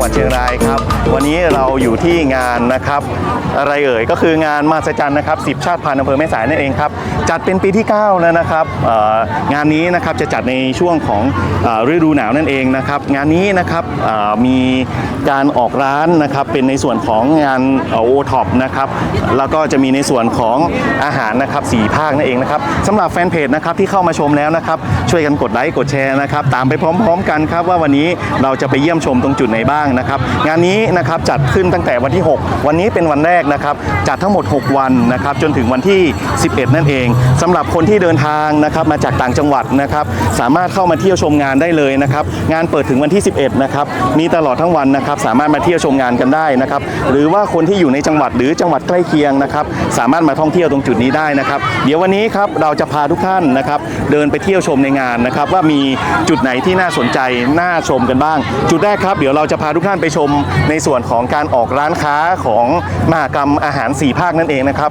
จังหวัดเชียงรายครับ วันนี้เราอยู่ที่งานนะครับอะไรเอ่ยก็คืองานมหัศจรรย์นะครับสิบชาติพันธุ์อำเภอแม่สายนั่นเองครับจัดเป็นปีที่ 9 แล้วนะครับงานนี้นะครับจะจัดในช่วงของฤดูหนาวนั่นเองนะครับงานนี้นะครับมีการออกร้านนะครับเป็นในส่วนของงานโอท็อปนะครับแล้วก็จะมีในส่วนของอาหารนะครับสี่ภาคนั่นเองนะครับสำหรับแฟนเพจนะครับที่เข้ามาชมแล้วนะครับช่วยกันกดไลค์กดแชร์นะครับตามไปพร้อม ๆ กันครับว่าวันนี้เราจะไปเยี่ยมชมตรงจุดไหนบ้างนะครับงานนี้นะครับจัดขึ้นตั้งแต่วันที่ 6 วันนี้เป็นวันแรกนะครับจัดทั้งหมด 6 วันนะครับจนถึงวันที่ 11 นั่นเองสำหรับคนที่เดินทางนะครับมาจากต่างจังหวัดนะครับสามารถเข้ามาเที่ยวชมงานได้เลยนะครับงานเปิดถึงวันที่ 11 นะครับมีตลอดทั้งวันนะครับสามารถมาเที่ยวชมงานกันได้นะครับหรือว่าคนที่อยู่ในจังหวัดหรือจังหวัดใกล้เคียงนะครับสามารถมาท่องเที่ยวตรงจุดนี้ได้นะครับ เดี๋ยววันนี้ครับเราจะพาทุกท่านนะครับเดินไปเที่ยวชมในงานนะครับว่ามีจุดไหนที่น่าสนใจน่าชมกันบ้าง จุดแรกครับเดี๋ยวเราจะพาทุกท่านไปชมในส่วนของการออกร้านค้าของมหกรรมอาหาร 4 ภาคนั่นเองนะครับ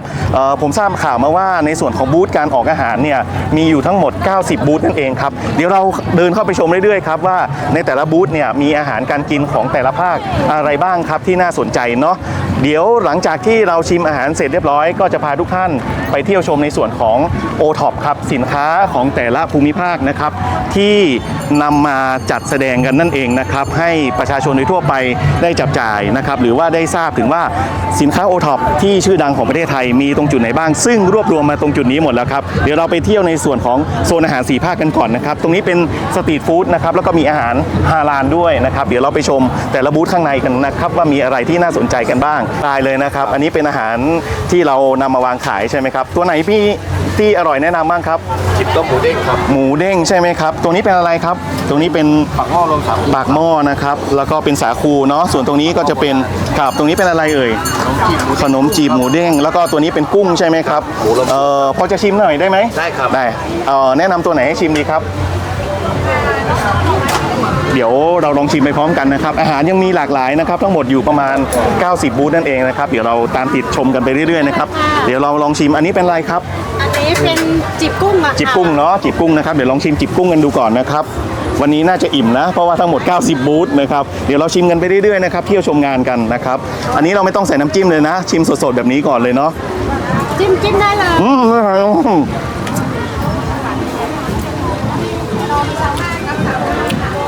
ผมทราบข่าวมาว่าในส่วนของบูธการออกอาหารเนี่ยมีอยู่ทั้งหมด 90 บูธนั่นเองครับเดี๋ยวเราเดินเข้าไปชมเรื่อยๆครับว่าในแต่ละบูธเนี่ยมีอาหารการกินของแต่ละภาคอะไรบ้างครับที่น่าสนใจเนาะเดี๋ยวหลังจากที่เราชิมอาหารเสร็จเรียบร้อยก็จะพาทุกท่านไปเที่ยวชมในส่วนของ o t o p ครับสินค้าของแต่ละภูมิภาคนะครับ ที่นำมาจัดแสดงกันนั่นเองนะครับ ให้ประชาชนโดยทั่วไปได้จับจ่ายนะครับหรือว่าได้ทราบถึงว่าสินค้า o t o p ที่ชื่อดังของประเทศไทยมีตรงจุดไหนบ้าง ซึ่งรวบรวมมาตรงจุดนี้หมดแล้วครับเดี๋ยวเราไปเที่ยวในส่วนของโซนอาหารสีภาคกันก่อนนะครับตรงนี้เป็นสตรีทฟู้ดนะครับแล้วก็มีอาหารฮาลาลด้วยนะครับเดี๋ยวเราไปชมแต่ละบูธข้างในกันนะครับว่ามีอะไรที่น่าสนใจกันบ้างได้เลยนะครับ อันนี้เป็นอาหารที่เรานำมาวางขายใช่ไหมครับตัวไหนพี่ที่อร่อยแนะนำบ้างครับจิบต้มหมูเด้งครับหมูเด้งใช่ไหมครับตรงนี้เป็นอะไรครับ ตรงนี้เป็นปักหม้อรวมสามปากหม้อนะครับแล้วก็เป็นสาคูเนาะส่วนตรงนี้ก็จะเป็นครับตรงนี้เป็นอะไรเอ่ยขนมจีบหมูเด้งแล้วก็ตัวนี้เป็นกุ้งใช่ไหมครับเอ่อพอจะชิมหน่อยได้ไหมได้ครับได้เอ่อแนะนำตัวไหนให้ชิมดีครับ เดี๋ยวเราลองชิมไปพร้อมกันนะครับ อาหารยังมีหลากหลายนะครับ ทั้งหมดอยู่ประมาณ 90 บูธนั่นเองนะครับ เดี๋ยวเราตามติดชมกันไปเรื่อยๆนะครับเดี๋ยวเราลองชิมอันนี้เป็นอะไรครับอันนี้เป็นจิบกุ้งอะค่ะจิบกุ้งเนาะจิบกุ้งนะครับเดี๋ยวลองชิมจิบกุ้งกันดูก่อนนะครับ วันนี้น่าจะอิ่มนะ เพราะว่าทั้งหมด 90 บูธนะครับ เดี๋ยวเราชิมกันไปเรื่อยๆนะครับ เที่ยวชมงานกันนะครับ อันนี้เราไม่ต้องใส่น้ำจิ้มเลยนะ ชิมสดๆแบบนี้ก่อนเลยเนาะ จิ้มจิ้มได้เลยอืมอร่อยอืม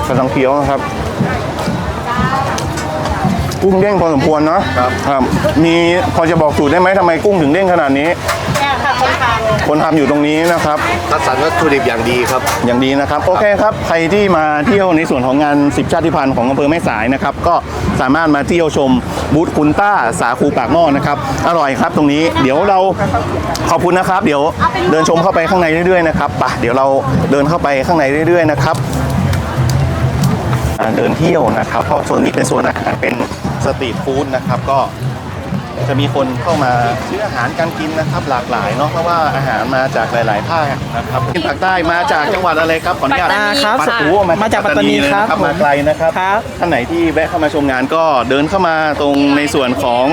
กำลังเคี้ยวนะครับกุ้งเด้งพอสมควรเนาะครับ มีพอจะบอกสูตรได้ไหมทำไมกุ้งถึงเด้งขนาดนี้เนี่ย ค่ะคนทานคนทำอยู่ตรงนี้นะครับ คัดสรรวัตถุดิบอย่างดีครับ อย่างดีนะครับ โอเคครับ ใครที่มาเที่ยวในส่วนของงาน 10 ชาติพันธุ์ของอำเภอแม่สายนะครับ ก็สามารถมาเที่ยวชมบูธคุณต้าสาคูปากหม้อนะครับ อร่อยครับตรงนี้เดี๋ยวเราขอบคุณนะครับ เดี๋ยวเดินชมเข้าไปข้างในเรื่อยๆนะครับไปะเดี๋ยวเราเดินเข้าไปข้างในเรื่อยๆนะครับอ่าเดินเที่ยวนะครับ เพราะส่วนนี้เป็นส่วนอาหารเป็นสตรีทฟู้ดนะครับก็ จะมีคนเข้ามาซื้ออาหารการกินนะครับหลากหลายเนาะเพราะว่าอาหารมาจากหลาย ๆ ภาคนะครับภาคใต้มาจากจังหวัดอะไรครับขออนุญาตปัตตานีครับปัตตานีมาจากปัตตานีเลยครับนะมาไกลนะครับครับท่านไหนที่แวะเข้ามาชมงานก็เดินเข้ามาตรงในส่วนของ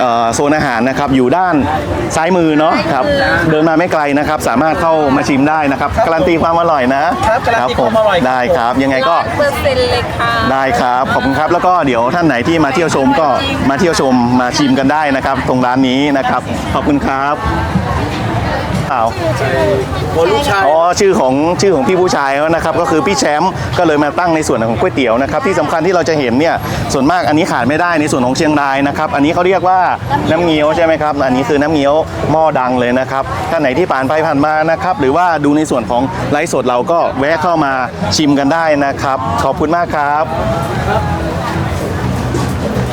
เอ่อโซนอาหารนะครับอยู่ด้านซ้ายมือเนาะครับเดินมาไม่ไกลนะครับ สามารถเข้ามาชิมได้นะครับการันตีความอร่อยนะครับการันตีความอร่อยครับได้ครับยังไงก็เปอร์เซ็นต์เลยค่ะได้ครับขอบคุณครับแล้วก็เดี๋ยวท่านไหนที่มาเที่ยวชมก็มาเที่ยวชมมาชิมกันได้นะครับ ตรงร้านนี้นะครับ ขอบคุณครับอ้าวคนลูกชายอ๋อชื่อของชื่อของพี่ผู้ชายเขานะครับ ก็คือพี่แชมป์ก็เลยมาตั้งในส่วนของก๋วยเตี๋ยวนะครับ ที่สำคัญที่เราจะเห็นเนี่ยส่วนมากอันนี้ขาดไม่ได้ในส่วนของเชียงรายนะครับ อันนี้เขาเรียกว่าน้ำเงี้ยวใช่ไหมครับ อันนี้คือน้ำเงี้ยวหม้อดังเลยนะครับท่านไหนที่ผ่านไปผ่านมานะครับ หรือว่าดูในส่วนของไลฟ์สดเราก็แวะเข้ามาชิมกันได้นะครับ ขอบคุณมากครับ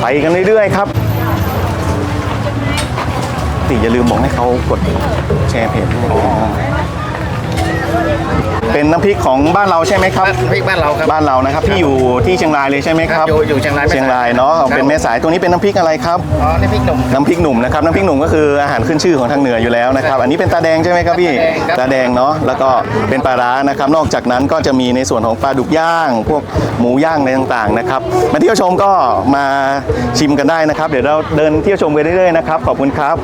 ไปกันเรื่อยๆครับ ติอย่าลืมบอกให้เขากดแชร์เพจด้วย เป็นน้ำพริกของบ้านเราใช่ไหมครับ พริกบ้านเราครับ บ้านเรานะครับที่อยู่ที่เชียงรายเลยใช่ไหมครับ อยู่อยู่เชียงรายแม่สายเชียงรายเนาะครับเป็นแม่สายตรงนี้เป็นน้ำพริกอะไรครับ อ๋อนี่พริกหนุ่ม น้ำพริกหนุ่มนะครับน้ำพริกหนุ่มก็คืออาหารขึ้นชื่อของทางเหนืออยู่แล้วนะครับอันนี้เป็นตาแดงใช่ไหมครับพี่ครับตาแดงเนาะแล้วก็เป็นปลาร้านะครับนอกจากนั้นก็จะมีในส่วนของปลาดุกย่าง พวกหมูย่างอะไรต่างๆนะครับมาเที่ยวชมก็มาชิมกันได้นะครับ เดี๋ยวเราเดินเที่ยวชมไปเรื่อยๆนะครับขอบคุณครับ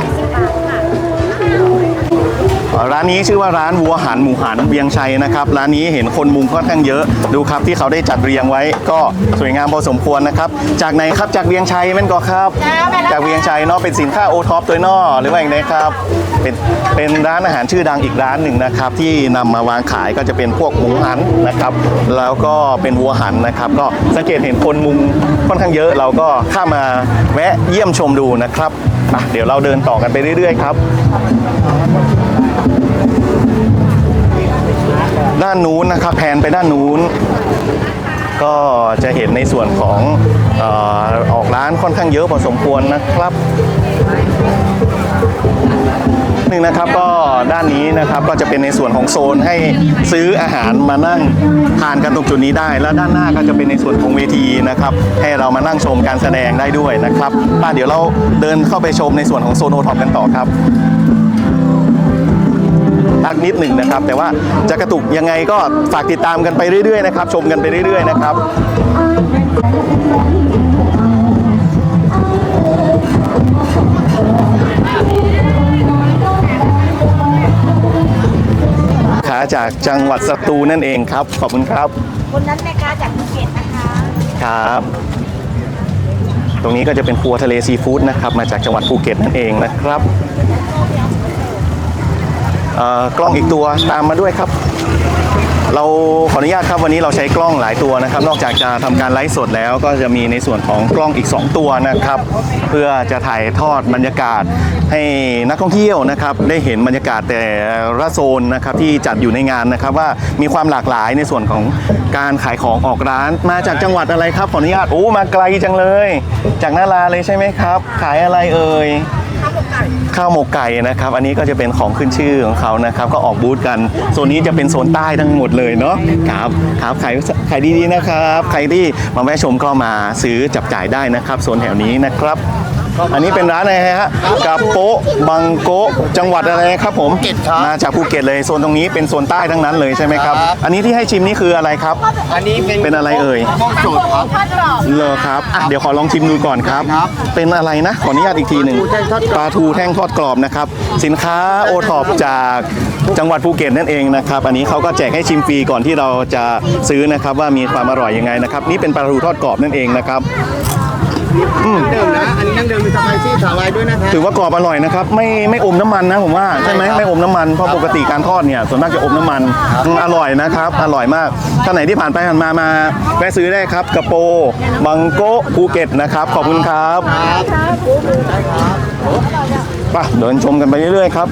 อ ร้านนี้ชื่อว่าร้านวัวหันหมูหันเวียงชัยนะครับ ร้านนี้เห็นคนมุงค่อนข้างเยอะดูครับที่เขาได้จัดเรียงไว้ก็สวยงามพอสมควรนะครับ จากไหนครับจากเวียงชัยแม่นก็ครับ จากเวียงชัยเนาะเป็นสินค้าโอท็อปตัวนอหรือว่าอย่างไรครับเป็นเป็นร้านอาหารชื่อดังอีกร้านหนึ่งนะครับ ที่นำมาวางขายก็จะเป็นพวกหมูหันนะครับ แล้วก็เป็นวัวหันนะครับ ก็สังเกตเห็นคนมุงค่อนข้างเยอะ เราก็เข้ามาแวะเยี่ยมชมดูนะครับอะเดี๋ยวเราเดินต่อกันไปเรื่อย ๆ ครับ ด้านนู้นนะครับแผนไปด้านนู้น ก็จะเห็นในส่วนของออออกร้านค่อนข้างเยอะพอสมควรนะครับหนึ่งนะครับก็ด้านนี้นะครับก็จะเป็นในส่วนของโซนให้ซื้ออาหารมานั่งทานกันตรงจุดนี้ได้ แล้วด้านหน้าก็จะเป็นในส่วนของเวทีนะครับให้เรามานั่งชมการแสดงได้ด้วยนะครับป้าเดี๋ยวเราเดินเข้าไปชมในส่วนของโซนโอท็อปกันต่อครับ พักนิดหนึ่งนะครับ แต่ว่าจะกระตุกยังไงก็ฝากติดตามกันไปเรื่อยๆนะครับ ชมกันไปเรื่อยๆนะครับขาจากจังหวัดสตูลนั่นเองครับ ขอบคุณครับคนนั้นแม่ค้าจากภูเก็ตนะคะครับ ตรงนี้ก็จะเป็นครัวทะเลซีฟู้ดนะครับ มาจากจังหวัดภูเก็ตนั่นเองนะครับเอ่อ กล้องอีกตัวตามมาด้วยครับ เราขออนุญาตครับวันนี้เราใช้กล้องหลายตัวนะครับ นอกจากจะทำการไลฟ์สดแล้วก็จะมีในส่วนของกล้องอีก 2 ตัวนะครับ เพื่อจะถ่ายทอดบรรยากาศให้นักท่องเที่ยวนะครับ ได้เห็นบรรยากาศแต่ละโซนนะครับที่จัดอยู่ในงานนะครับ ว่ามีความหลากหลายในส่วนของการขายของออกร้าน มาจากจังหวัดอะไรครับขออนุญาตโอ้มาไกลจังเลย จากนาราเลยใช่ไหมครับ ขายอะไรเอ่ย ข้าวหมกไก่นะครับ อันนี้ก็จะเป็นของขึ้นชื่อของเขานะครับ ก็ออกบูธกันโซนนี้จะเป็นโซนใต้ทั้งหมดเลยเนาะครับครับขายขายดีๆนะครับ ใครที่มาแวะชมก็มาซื้อจับจ่ายได้นะครับโซนแถวนี้นะครับ อันนี้เป็นร้านอะไรฮะกาโปะบังโกะจังหวัดอะไรครับผมภูเก็ตครับ มาจากภูเก็ตเลยโซนตรงนี้เป็นโซนใต้ทั้งนั้นเลยใช่ไหมครับ อันนี้ที่ให้ชิมนี่คืออะไรครับ อันนี้เป็นเป็นอะไรเอ่ย ข้าวสดครับเลอครับอะเดี๋ยวขอลองชิมดูก่อนครับ ครับ เป็นอะไรนะ ขออนุญาตอีกทีหนึ่งปลาทูแท่งทอดกรอบปลาทูแท่งทอดกรอบนะครับ สินค้าโอท็อปจากจังหวัดภูเก็ตนั่นเองนะครับ อันนี้เขาก็แจกให้ชิมฟรีก่อนที่เราจะซื้อนะครับว่ามีความอร่อยยังไงนะครับ นี่เป็นปลาทูทอดกรอบนั่นเองนะครับ เดิมนะ อันนี้นั่งเดิมมีสไปซี่สาลายด้วยนะครับถือว่ากรอบอร่อยนะครับ ไม่ไม่อมน้ำมันนะผมว่าใช่ไหมไม่อมน้ำมันเพราะปกติการทอดเนี่ยส่วนมากจะอมน้ำมันอืมอร่อยนะครับ อร่อยมากท่านไหนที่ผ่านไปผ่านมามาแวะซื้อได้ครับกระโปบังโกะภูเก็ตนะครับ ขอบคุณครับไปเดินชมกันไปเรื่อยๆครับ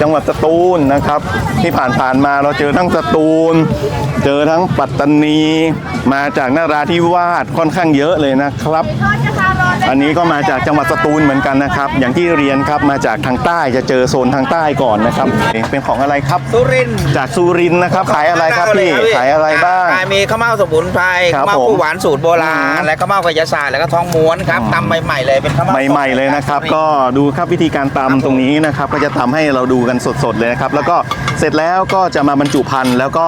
จังหวัดสตูลนะครับ ที่ผ่านผ่านๆมาเราเจอทั้งสตูล เจอทั้งปัตตานี มาจากนราธิวาสค่อนข้างเยอะเลยนะครับ อันนี้ก็มาจากจังหวัดสตูลเหมือนกันนะครับ อย่างที่เรียนครับมาจากทางใต้จะเจอโซนทางใต้ก่อนนะครับ เป็นของอะไรครับสุรินทร์จากสุรินทร์นะครับ ขายอะไรครับพี่ขายอะไรบ้างมีข้าวเม่าสมุนไพรครับข้าวเม่าผมผู้หวานสูตรโบราณและข้าวเม่ากระยาศาสตร์แล้วก็ทองม้วนครับตำใหม่ๆเลยเป็นข้าวเม่าใหม่ๆเลยนะครับ ก็ดูครับวิธีการตำตรงนี้นะครับ ก็จะทำให้เราดูกันสดๆเลยนะครับแล้วก็เสร็จแล้วก็จะมาบรรจุพันธุ์แล้วก็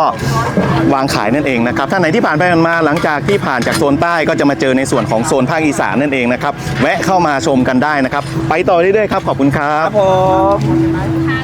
วางขายนั่นเองนะครับท่านไหนที่ผ่านไปผ่านมาหลังจากที่ผ่านจากโซนใต้ก็จะมาเจอในส่วนของโซนภาคอีสานนั่นเองนะครับแวะเข้ามาชมกันได้นะครับ ไปต่อเรื่อยๆครับขอบคุณครับ ครับผม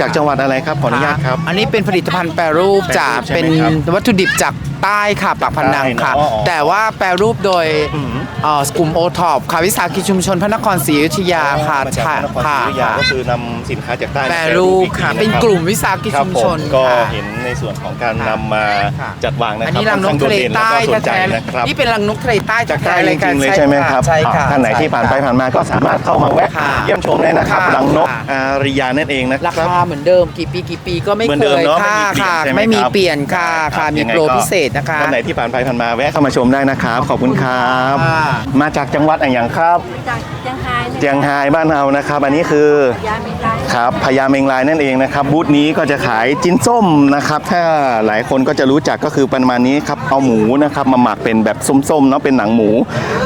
จากจังหวัดอะไรครับขออนุญาตครับ อันนี้เป็นผลิตภัณฑ์แปรรูปจากแปรรูปใช่ไหมเป็นครับวัตถุดิบจากใต้ค่ะปากพนังค่ะ ใต้เนอะอ๋อแต่ว่าแปรรูปโดยอืมเอ่อกลุ่มโอท็อปค่ะวิสาหกิจชุมชนพระนครศรีอยุธยาค่ะมาจากค่ะนครศรีอยุธยาก็คือนำสินค้าจากใต้มาแปรรูปค่ะอีทีเป็นนะครับกลุ่มวิสาหกิจครับชุมผชมนก็ค่ะ เห็นในส่วนของการนำมาค่ะ จัดวางนะคอัรันบนี้รังนกค่อทะเลข้าโดดด่นใต้แล้วก็สนใจแท้นะครับ ๆนี่เป็นรังนกทะเลใต้จากใต้แท้ๆจริงๆเลยใช่ไหมครับใช่ค่ะอ่าท่านไหนที่ผ่านไปผ่านมาก็สามารถเข้ามาแวะค่ะเยี่ยมชมได้นะครับค่ะรังนกค่ะ อาริยานั่นเองนะครารับคาเหมือนเดิมกี่ปีกี่ปีก็ไม่เหมือนเคเดิมยเนอะค่ะไม่มีเปลี่ยนใช่ไหมครับค่ะไม่มีเปลี่ยนค่ะครัค่ะบมียังไงโปรก็ พิเศษนะคะท่านไหนที่ผ่านไปผ่านมาแวะเข้ามาชมได้นะครับ ขอบคุณครับ ค่ะ มาจากจังหวัดอะไรอย่างครับจากเชียงรายนะเจียงไฮ้บ้านเรานะครับ อันนี้คือ ยาเมลายครับพญาเมงลายนั่นเองนะครับบูธนี้ก็จะขายจิ้นส้มนะครับ ถ้าหลายคนก็จะรู้จักก็คือประมาณนี้ครับเอาหมูนะครับมาหมักเป็นแบบส้มๆเนาะเป็นหนังหมู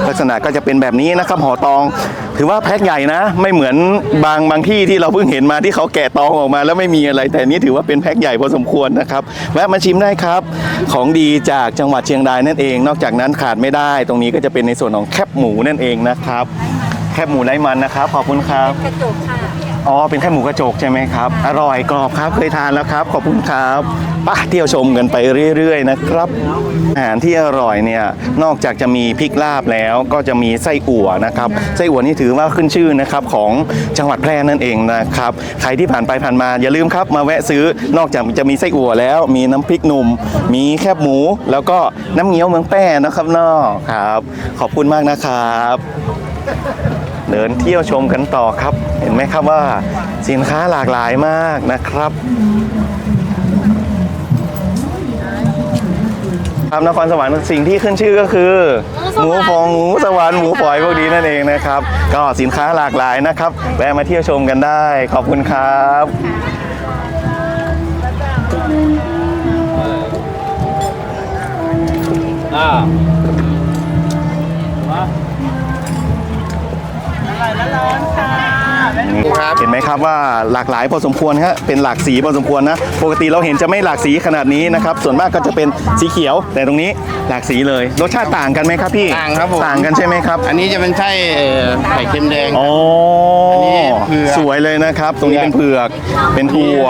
ลักษณะก็จะเป็นแบบนี้นะครับห่อตอง ถือว่าแพ็คใหญ่นะ ไม่เหมือนบางบางที่ที่เราเพิ่งเห็นมาที่เขาแกะตองออกมาแล้วไม่มีอะไรแต่นนี้ถือว่าเป็นแพ็คใหญ่พอสมควรนะครับแวะมาชิมได้ครับ ของดีจากจังหวัดเชียงรายนั่นเอง นอกจากนั้นขาดไม่ได้ ตรงนี้ก็จะเป็นในส่วนของแคบหมูนั่นเองนะครับ แคบหมูไร้มันนะครับ ขอบคุณครับ กระจกค่ะ อ๋อ เป็นแค่หมูกระจกใช่ไหมครับ อร่อยกรอบครับเคยทานแล้วครับ ขอบคุณครับไป้าเที่ยวชมกันไปเรื่อยๆนะครับ อาหารที่อร่อยเนี่ย นอกจากจะมีพริกลาบแล้วก็จะมีไส้อั่วนะครับ ไส้อั่วนี่ถือว่าขึ้นชื่อนะครับของจังหวัดแพร่นั่นเองนะครับ ใครที่ผ่านไปผ่านมาอย่าลืมครับ มาแวะซื้อนอกจากจะมีไส้อั่วแล้ว มีน้ำพริกหนุ่ม มีแคบหมู แล้วก็น้ำเงี้ยวเมืองแป้นะครับนอกครับ ขอบคุณมากนะครับ เดินเที่ยวชมกันต่อครับ เห็นไหมครับว่าสินค้าหลากหลายมากนะครับครับนครสวรรค์สิ่งที่ขึ้นชื่อก็คือหมูฟองหมูสวรรค์หมูฝอยพวกนี้นั่นเองนะครับ ก็สินค้าหลากหลายนะครับแวะมาเที่ยวชมกันได้ ขอบคุณครับครั บ เห็นไหมครับว่าหลากหลายพอสมควรครับเป็นหลากสีพอสมควรนะ ปกติเราเห็นจะไม่หลากสีขนาดนี้นะครับ ส่วนมากก็จะเป็นสีเขียว แต่ตรงนี้หลากสีเลย รสชาติต่างกันไหมครับพี่ ต่างครับผมต่างกันใช่ไหมครับ อันนี้จะเป็นไส้เอ่อไข่เค็มแดงอ๋ออนนี้เผือกสวยเลยนะครับ ตรงนี้เป็นเผือก เป็นถั่ว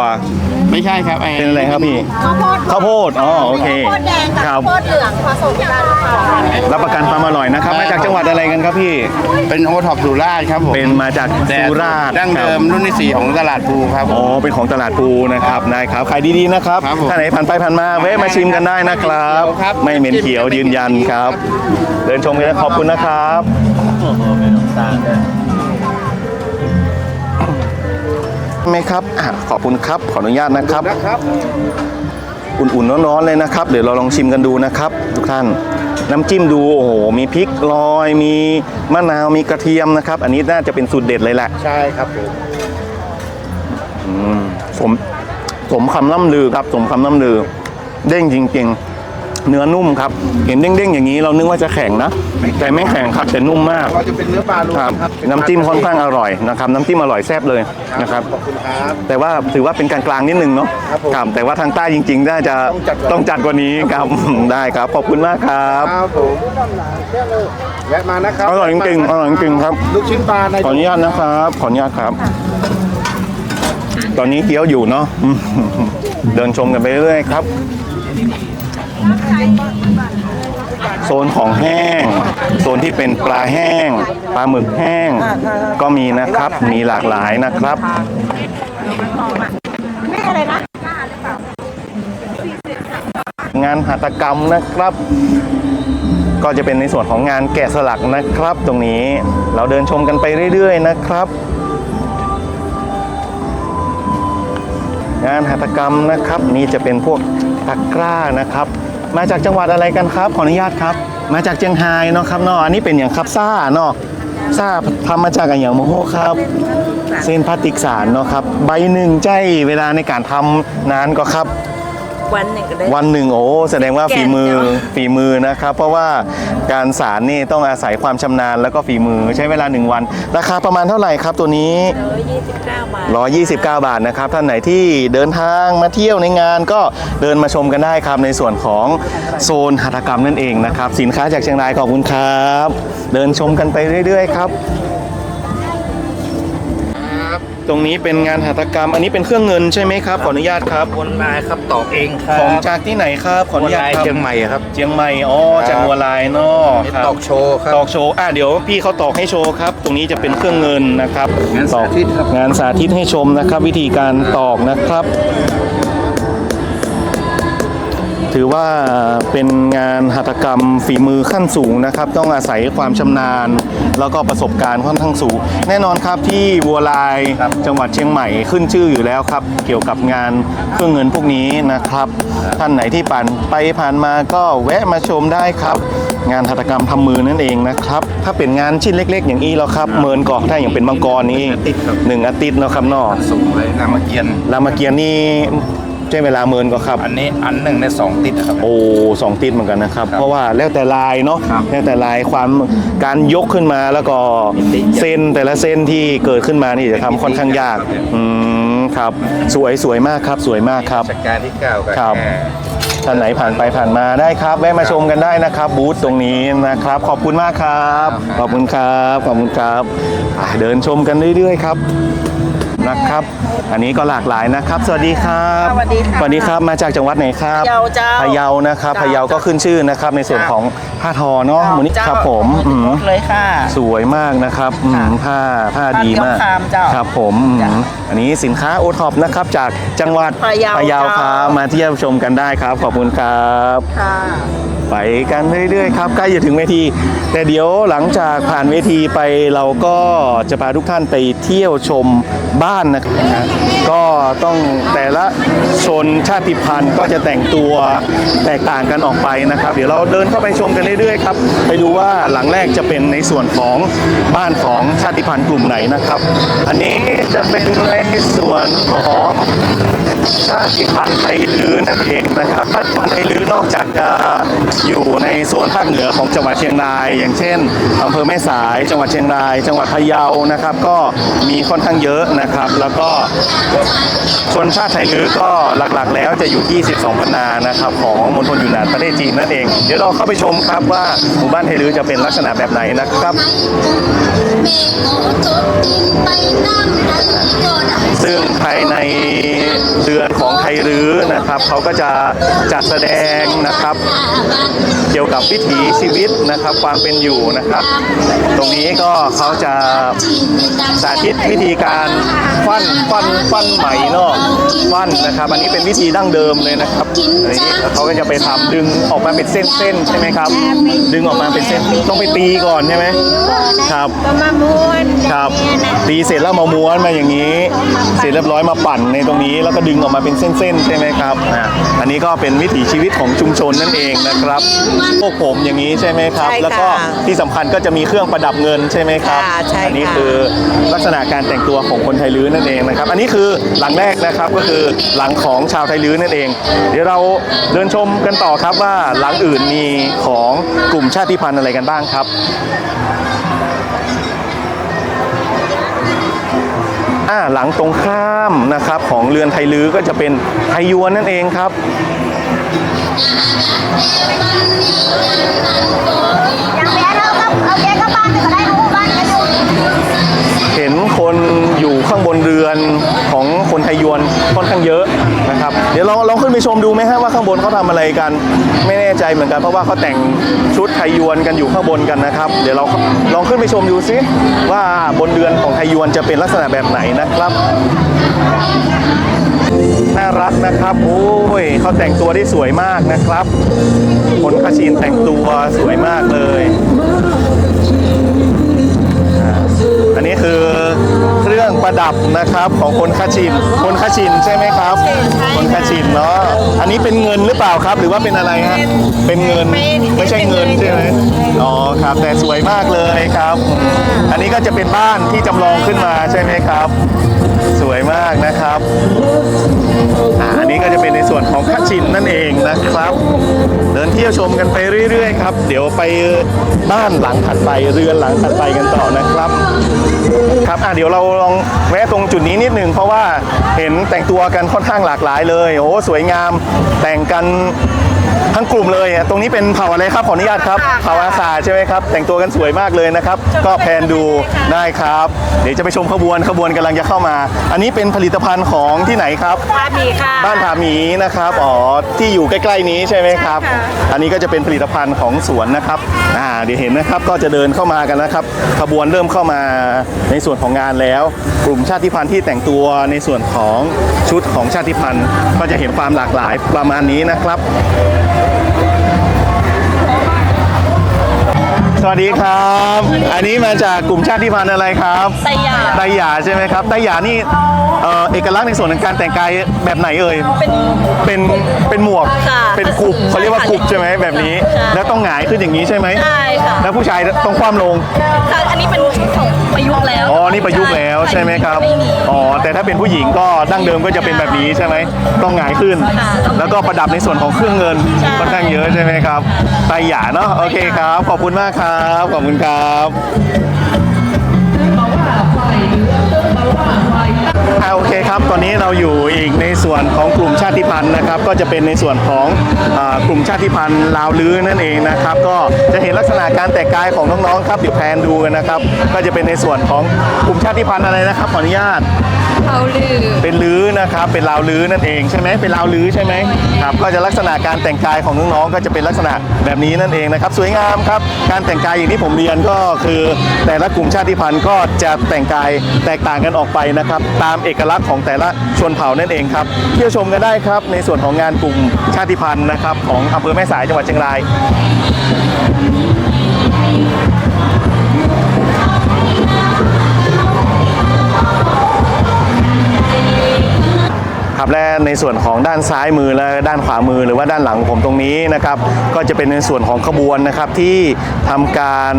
ไม่ใช่ครับเป็นอะไรครับพี่ ข้าวโพดข้าวโพดอ๋อ โอเค ข้าวโพดแดงกับครัข้าบวโพดเหลืองผสมกันค่ะรับประกันความอร่อยนะครับ มาจากจังหวัดอะไรกันครับพี่ เป็นโอท็อปสุราษฎร์ครับผม เป็นมาจากแต่สุราษฎร์ดั้งเดิมครับรุ่นที่สี่ของตลาดภูครับผอ๋อมเป็นของตลาดภูนะครับได้ครับขายดีๆนะครับครับผม ถ้าไหนผ่านไปผ่านมาแวะมาชิมกันได้นะครับครับไม่เหม็นเขียวยืนยันครับ เดินชมกันนะขอบคุณนะครับ ไหมครับอะขอบคุณครับ ขออนุญาตนะครับนะครับ อุ่นๆร้อนๆเลยนะครับ เดี๋ยวเราลองชิมกันดูนะครับ ทุกท่าน น้ำจิ้มดู โอ้โห มีพริก ลอย มีมะนาวมีกระเทียมนะครับ อันนี้น่าจะเป็นสูตรเด็ดเลยแหละใช่ครับผมอืมสมสมคำล่ำลือครับ สมคำล่ำลือ เด้งจริง ๆ เนื้อนุ่มครับ เห็นเด้งๆอย่างนี้เรานึกว่าจะแข็งนะ แต่ไม่แข็งครับแต่นุ่มมากเราจะเป็นเนื้อปลาลูกครับครับน้ำจิ้มค่อนข้างอร่อยนะครับ น้ำจิ้มอร่อยแซ่บเลยนะครับขอบคุณครับแต่ว่าถือว่าเป็นกลางๆนิดนึงเนาะครับผมแต่ว่าทางใต้จริงๆน่าจะต้ต้อองงจัจัดดกว่านี้ครับได้ครับ ขอบคุณมากครับครับผมแวะมานะครับอร่อยจริงๆอร่อยจริงๆครับลูกชิ้นปลาในขออนุญาตนะครับขออนุญาตครับ ตอนนี้เคี้ยวอยู่เนาะอืมเดินชมกันไปเรื่อยๆครับ โซนของแห้ง โซนที่เป็นปลาแห้ง ปลาหมึกแห้ง ก็มีนะครับ มีหลากหลายนะครับงานหัตถกรรมนะครับ ก็จะเป็นในส่วนของงานแกะสลักนะครับ ตรงนี้เราเดินชมกันไปเรื่อยๆนะครับ งานหัตถกรรมนะครับ นี่จะเป็นพวกตะกร้านะครับ มาจากจังหวัดอะไรกันครับ ขออนุญาตครับ มาจากเชียงไฮ้เนาะครับเนาะอันนี้เป็นอย่างครับซ่าเนาะซ่าทำมาจากอย่างโมโหครับ เส้นพลาสติกสารเนาะครับ ใบหนึ่งใจเวลาในการทำนานก็ครับ วันหนึ่งก็ได้ วันหนึ่งโอ้แสดงว่าฝีมือแกะเนอะฝีมือนะครับ เพราะว่าการสารนี่ต้องอาศัยความชำนาญแล้วก็ฝีมือใช้เวลา 1 วัน ราคาประมาณเท่าไหร่ครับตัวนี้ร้อยยี่สิบเก้าบาท 129 บาทนะครับท่านไหนที่เดินทางมาเที่ยวในงานก็เดินมาชมกันได้ครับในส่วนของโซนหัตถกรรมนั่นเองนะครับ สินค้าจากเชียงรายขอบคุณครับ เดินชมกันไปเรื่อย ๆ ครับ ตรงนี้เป็นงานหัตถกรรม อันนี้เป็นเครื่องเงินใช่ไหมครับ ขออนุญาตครับ วนลายครับตอกเองครัของบจากที่ไหนครับขออนุญาตครับเชียงใหม่ครับ เชียงใหม่อ๋อจากวัวลายเนาะครับตอกโชว์ครับตอกโชว์อะเดี๋ยวพี่เขาตอกให้โชว์ครับตรงนี้จะเป็นเครื่องเงินนะครับงานสาธิตครับตอกงานสาธิตให้ชมนะครับ วิธีการตอกนะครับ ถือว่าเป็นงานหัตถกรรมฝีมือขั้นสูงนะครับ ต้องอาศัยความชำนาญ แล้วก็ประสบการณ์ค่อนข้างสูง แน่นอนครับที่บัวลายจังหวัดเชียงใหม่ขึ้นชื่ออยู่แล้วครับ เกี่ยวกับงานเครื่องเงินพวกนี้นะครับ ท่านไหนที่ผ่านไปผ่านมาก็แวะมาชมได้ครับ งานหัตถกรรมทำมือนั่นเองนะครับ ถ้าเป็นงานชิ้นเล็ก ๆ อย่างนี้แล้วครับเมินกอกถ้าอย่างเป็นมังกรนี้หนึ่งอาทิตย์เนาะครับเนอะสูงเลยนามเกียรติรามเกียรติ์นี่ ใช้เวลาเมินก็ครับ อันนี้อันหนึ่งในสองติดนะครับ โอ้สองติดเหมือนกันนะครับ ครับเพราะว่าแล้วแต่ลายเนาะครับแล้วแต่ลายความการยกขึ้นมาแล้วก็มิติเส้นแต่ละเส้นที่เกิดขึ้นมานี่จะทำค่อนข้างยาก ครับ อืมครับ สวยสวยมากครับ สวยมากครับราชการที่เก้าก็ครับแค่ท่านไหนผ่านไปผ่านมาได้ครับ แวะมาชมกันได้นะครับ บูธตรงนี้นะครับ ขอบคุณมากครับ ขอบคุณครับ ขอบคุณครับอะเดินชมกันเรื่อยๆครับ นะครับ อันนี้ก็หลากหลายนะครับ สวัสดีครับสวัสดีค่ะสวัสดีครับมาจากจังหวัดไหนครับพะเยาเจ้าพะเยานะครับเจ้าพะเยาก็ขึ้นชื่อนะครับในส่วนเจ้าของผ้าทอเนาะมูนิครับผมอืมเลยค่ะ สวยมากนะครับอืมผ้าผ้าดีมากผ้าเกี้ยวคามเจ้าครับผมอืมจ้ะอันนี้สินค้าโอท็อปนะครับจากจังหวัดพะเยาเยาคเจ้ารับมาเที่ยวชมกันได้ครับ ขอบคุณครับค่ะไปกันเรื่อยๆครับใกล้จะถึงเวที แต่เดี๋ยวหลังจากผ่านเวทีไปเราก็จะพาทุกท่านไปเที่ยวชมบ้านนะครับก็ต้องแต่ละชนชาติพันธุ์ก็จะแต่งตัวแตกต่างกันออกไปนะครับ เดี๋ยวเราเดินเข้าไปชมกันเรื่อยๆครับไปดูว่าหลังแรกจะเป็นในส่วนของบ้านของชาติพันธุ์กลุ่มไหนนะครับ อันนี้จะเป็นในส่วนของชาติพันธุ์ไทยลื้อนั่นเองนะครับชาติพันธุ์ไทยลื้อนอกจากจะอยู่ในโซนภาคเหนือของจังหวัดเชียงราย อย่างเช่นอำเภอแม่สาย จังหวัดเชียงราย จังหวัดพะเยานะครับ ก็มีค่อนข้างเยอะนะครับแล้วก็ชนชาติไทยลื้อก็หลักๆ แล้วจะอยู่ที่12พันนานะครับของมณฑลยู่นานประเทศจีนนั่นเอง เดี๋ยวเราเข้าไปชมครับว่าหมู่บ้านไทยลื้อจะเป็นลักษณะแบบไหนนะครับซึ่งภายในเดือนของไทยรื้อนะครับเขาก็จะจัดแสดงนะครับ เกี่ยวกับวิถีชีวิตนะครับความเป็นอยู่นะครับ ตรงนี้ก็เขาจะสาธิตวิธีการฟันฟันฟันไหมเนาะฟันนะครับ อันนี้เป็นวิธีดั้งเดิมเลยนะครับอันนี้เขาก็จะไปทำดึงออกมาเป็นเส้นๆใช่ไหมครับ ดึงออกมาเป็นเส้นต้องไปตีก่อนใช่ไหมครับก็มาม้วนครับเนี่ยนะตีเสร็จแล้วมาม้วนมาอย่างนี้ เสร็จเรียบร้อยมาปั่นในตรงนี้ แล้วก็ดึงออกมาเป็นเส้นๆใช่ไหมครับอะอันนี้ก็เป็นวิถีชีวิตของชุมชนนั่นเองนะครับพวกผมอย่างนี้ใช่ไหมครับใช่ค่ะแล้วก็ที่สำคัญก็จะมีเครื่องประดับเงินใช่ไหมครับค่ะใช่อันี้ค่ะคือลักษณะการแต่งตัวของคนไทยลื้อนั่นเองนะครับ อันนี้คือหลังแรกนะครับก็คือหลังของชาวไทยลื้อนั่นเอง เดี๋ยวเราเดินชมกันต่อครับว่าหลังอื่นมีของกลุ่มชาติพันธุ์อะไรกันบ้างครับอ่าหลังตรงข้ามนะครับของเรือนไทยลื้อก็จะเป็นไทยยวนนั่นเองครับอย่างแม่เราก็เอาแกก็บ้านก็ได้รู้บ้านก็อยู่เห็นคน อยู่ข้างบนเรือนของคนไทยยวนค่อนข้างเยอะนะครับเดี๋ยวลองลองขึ้นไปชมดูไหมฮะว่าข้างบนเขาทำอะไรกัน ไม่แน่ใจเหมือนกันเพราะว่าเขาแต่งชุดไทยยวนกันอยู่ข้างบนกันนะครับ เดี๋ยวเราลองขึ้นไปชมดูซิว่าบนเรือนของไทยยวนจะเป็นลักษณะแบบไหนนะครับน่ารักนะครับ โอ้ยเขาแต่งตัวได้สวยมากนะครับ คนคาชินแต่งตัวสวยมากเลย อันนี้คือ รื่องประดับนะครับของคนคาชิน คนคาชินใช่ไหมครับ คนคาชินเนาะ อันนี้เป็นเงินหรือเปล่าครับ หรือว่าเป็นอะไรฮะ เป็นเงินไม่ใช่เงินใช่ไหมอ๋อครับ แต่สวยมากเลยครับ อันนี้ก็จะเป็นบ้านที่จำลองขึ้นมาใช่ไหมครับ สวยมากนะครับอันนี้ก็จะเป็นในส่วนของคัชชินนั่นเองนะครับ เดินเที่ยวชมกันไปเรื่อยๆครับ เดี๋ยวไปบ้านหลังถัดไปเรือนหลังถัดไปกันต่อนะครับ ครับอะเดี๋ยวเราลองแวะตรงจุดนี้นิดนึงเพราะว่าเห็นแต่งตัวกันค่อนข้างหลากหลายเลยโอ้สวยงามแต่งกัน ทั้งกลุ่มเลยอะตรงนี้เป็นเผ่าอะไรครับขออนุญาตครับเผ่าอาคาใช่ไหมครับ แต่งตัวกันสวยมากเลยนะครับ ก็แพนดูได้ครับ เดี๋ยวจะไปชมขบวนขบวนกำลังจะเข้ามา อันนี้เป็นผลิตภัณฑ์ของที่ไหนครับพามีค่ะบ้านผาหมีนะครับอ๋อที่อยู่ใกล้ๆนี้ใช่ไหมครับ อันนี้ก็จะเป็นผลิตภัณฑ์ของสวนนะครับอ่าเดี๋ยวเห็นนะครับก็จะเดินเข้ามากันนะครับ ขบวนเริ่มเข้ามาในส่วนของงานแล้ว กลุ่มชาติพันธุ์ที่แต่งตัวในส่วนของชุดของชาติพันธุ์ ก็จะเห็นความหลากหลายประมาณนี้นะครับสวัสดีครับ อันนี้มาจากกลุ่มชาติพันธุ์อะไรครับไตหยาไตหยาใช่ไหมครับไตหยานี่เอ่อเอกลักษณ์ในส่วนของการแต่งกายแบบไหนเอ่ย เป็นเป็นเป็นหมวก ค่ะเป็นกรุบเขาเรียกว่ากรุบใช่ไหมแบบนี้ ใช่ แล้วต้องหงายขึ้นอย่างนี้ใช่ไหม ใช่ ค่ะแล้วผู้ชายต้องคว่ำลง ค่ะอันนี้เป็นชุดของประยุกต์แล้วอ๋อ นี่ประยุกต์แล้วใช่ไหมครับ ไม่มี อ๋อ แต่ถ้าเป็นผู้หญิงก็ดั้งเดิมก็จะเป็นแบบนี้ใช่ไหม ต้องหงายขึ้น ค่ะแล้วก็ประดับในส่วนของเครื่องเงินใช่ ค่อนข้างเยอะใช่ไหมครับไตหยาเนาะ โอเคครับ ขอบคุณมากครับ ขอบคุณครับอ่า โอเคครับตอนนี้เราอยู่อีกในส่วนของกลุ่มชาติพันธุ์นะครับ ก็จะเป็นในส่วนของอ่ากลุ่มชาติพันธุ์ลาวลื้อนั่นเองนะครับ ก็จะเห็นลักษณะการแต่งกายของน้องๆครับเดี๋ยวแพนดูกันนะครับ ก็จะเป็นในส่วนของกลุ่มชาติพันธุ์อะไรนะครับขออนุญาตเขาลือเป็นลื้อนะครับ เป็นลาวลื้อนั่นเองใช่ไหมเป็นลาวลื้อใช่ไหมครับ ก็จะลักษณะการแต่งกายของน้องๆก็จะเป็นลักษณะแบบนี้นั่นเองนะครับ สวยงามครับ การแต่งกายอย่างที่ผมเรียนก็คือ แต่ละกลุ่มชาติพันธุ์ก็จะแต่งกายแตกต่างกันออกไปนะครับ ตามเอกลักษณ์ของแต่ละชนเผ่านั่นเองครับเที่ยวชมกันได้ครับในส่วนของงานกลุ่มชาติพันธุ์นะครับของอำเภอแม่สายจังหวัดเชียงราย ครับและในส่วนของด้านซ้ายมือและด้านขวามือหรือว่าด้านหลังผมตรงนี้นะครับก็จะเป็นในส่วนของขบวนนะครับที่ทำการ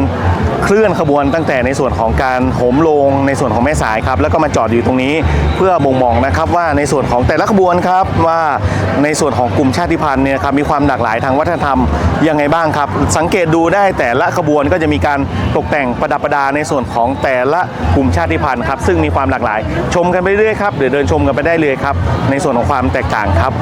เคลื่อนขบวนตั้งแต่ในส่วนของการโหมลงในส่วนของแม่สายครับแล้วก็มาจอดอยู่ตรงนี้เพื่อบ่งบอกนะครับว่าในส่วนของแต่ละขบวนครับว่าในส่วนของกลุ่มชาติพันธุ์เนี่ยครับมีความหลากหลายทางวัฒนธรรมยังไงบ้างครับ สังเกตดูได้แต่ละขบวนก็จะมีการตกแต่งประดับประดาในส่วนของแต่ละกลุ่มชาติพันธุ์ครับซึ่งมีความหลากหลาย ชมกันไปเรื่อยครับเดี๋ยวเดินชมกันไปได้เลยครับในส่วนของความแตกต่างครับ